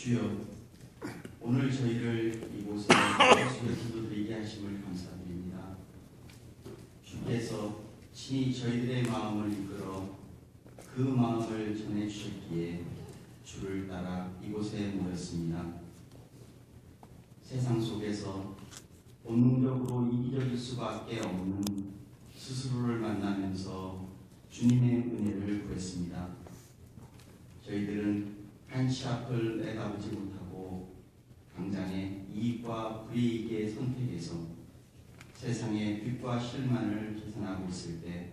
주여 오늘 저희를 이곳에 예수의 기도드리게 하심을 감사드립니다. 주께서 친히 저희들의 마음을 이끌어 그 마음을 전해 주셨기에 주를 따라 이곳에 모였습니다. 세상 속에서 본능적으로 이기적일 수밖에 없는 스스로를 만나면서 주님의 은혜를 구했습니다. 저희들은 한치 앞을 내다보지 못하고 당장의 이익과 불이익의 선택에서 세상의 빛과 실만을 계산하고 있을 때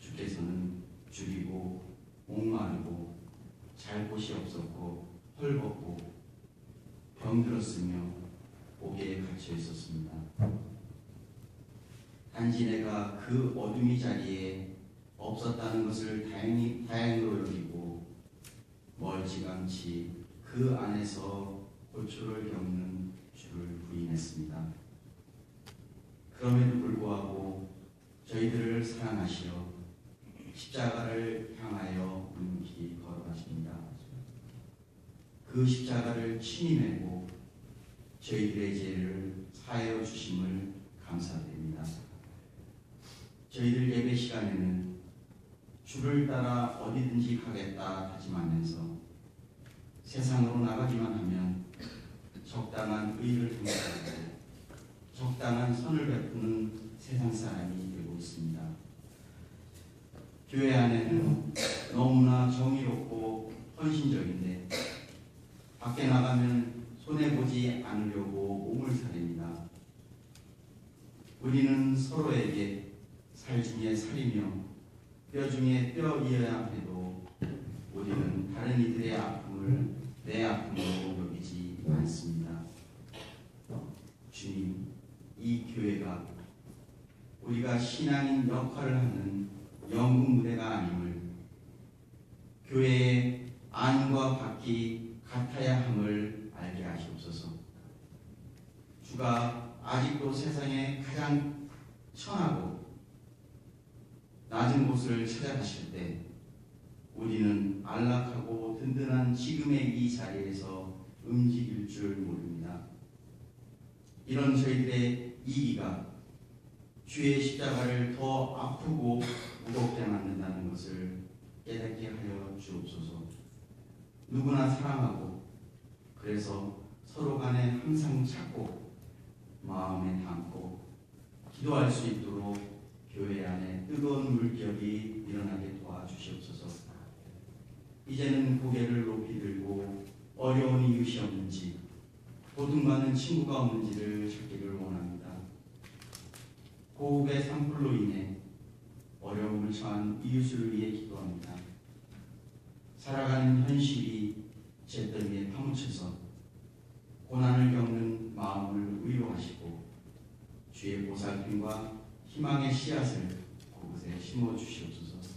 주께서는 줄이고 목마르고 잘 곳이 없었고 헐벗고 병들었으며 옥에 갇혀 있었습니다. 단지 내가 그 어둠이 자리에 없었다는 것을 다행히, 다행으로 여기고 멀찌감치 그 안에서 고초를 겪는 주를 부인했습니다. 그럼에도 불구하고 저희들을 사랑하시어 십자가를 향하여 눈길이 걸어가십니다. 그 십자가를 친히 메고 저희들의 죄를 사하여 주심을 감사드립니다. 저희들 예배 시간에는 주를 따라 어디든지 가겠다 다짐하면서 세상으로 나가기만 하면 적당한 의를 행사하고 적당한 선을 베푸는 세상 사람이 되고 있습니다. 교회 안에는 너무나 정의롭고 헌신적인데 밖에 나가면 손해보지 않으려고 몸을 사립니다. 우리는 서로에게 살 중에 살이며 뼈 중에 뼈이어야 해도 우리는 다른 이들의 아픔을 내 아픔으로 여기지 않습니다. 주님, 이 교회가 우리가 신앙인 역할을 하는 영국 무대가 아님을 교회의 안과 밖이 같아야 함을 알게 하시옵소서. 주가 아직도 세상에 가장 천하고 낮은 곳을 찾아가실 때 우리는 안락하고 든든한 지금의 이 자리에서 움직일 줄 모릅니다. 이런 저희들의 이기가 주의 십자가를 더 아프고 무겁게 만든다는 것을 깨닫게 하여 주옵소서. 누구나 사랑하고 그래서 서로 간에 항상 찾고 마음에 담고 기도할 수 있도록 교회 안에 뜨거운 물결이 일어나게 도와주시옵소서. 이제는 고개를 높이 들고 어려운 이웃이 없는지 도둑맞는 친구가 없는지를 찾기를 원합니다. 고국의 산불로 인해 어려움을 처한 이웃을 위해 기도합니다. 살아가는 현실이 잿더미에 파묻혀서 고난을 겪는 마음을 위로하시고 주의 보살핌과 희망의 씨앗을 그곳에 심어 주시옵소서.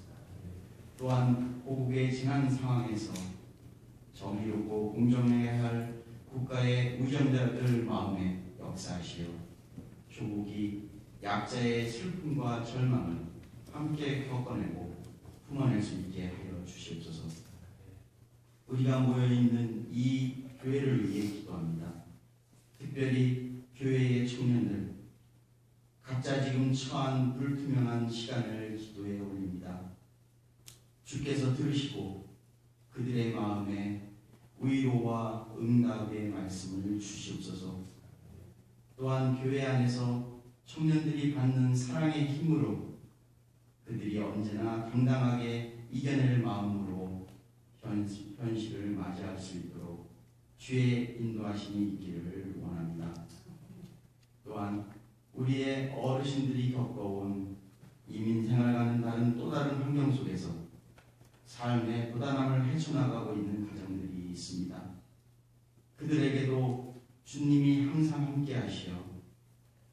또한 고국의 지난 상황에서 정의롭고 공정해야 할 국가의 의정자들 마음에 역사하시어 조국이 약자의 슬픔과 절망을 함께 겪어내고 품어낼 수 있게 하여 주시옵소서. 우리가 모여 있는 이 교회를 위해 기도합니다. 특별히 교회의 청년들 각자 지금 처한 불투명한 시간을 기도에 올립니다. 주께서 들으시고 그들의 마음에 위로와 응답의 말씀을 주시옵소서. 또한 교회 안에서 청년들이 받는 사랑의 힘으로 그들이 언제나 당당하게 이겨낼 마음으로 현실을 맞이할 수 있도록 주의 인도하심이 있기를 원합니다. 또한 우리의 어르신들이 겪어온 이민 생활과는 다른 또 다른 환경 속에서 삶의 부단함을 헤쳐나가고 있는 가정들이 있습니다. 그들에게도 주님이 항상 함께 하시어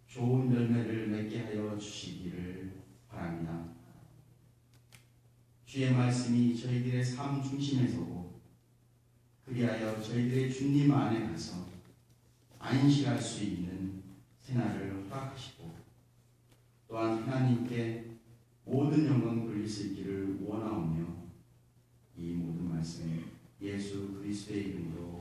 좋은 열매를 맺게 하여 주시기를 바랍니다. 주의 말씀이 저희들의 삶 중심에 서고 그리하여 저희들의 주님 안에 가서 안식할 수 있는 생활을 허락하시고 또한 하나님께 모든 영광 돌릴 수 있기를 원하오며 이 모든 말씀 예수 그리스도의 이름으로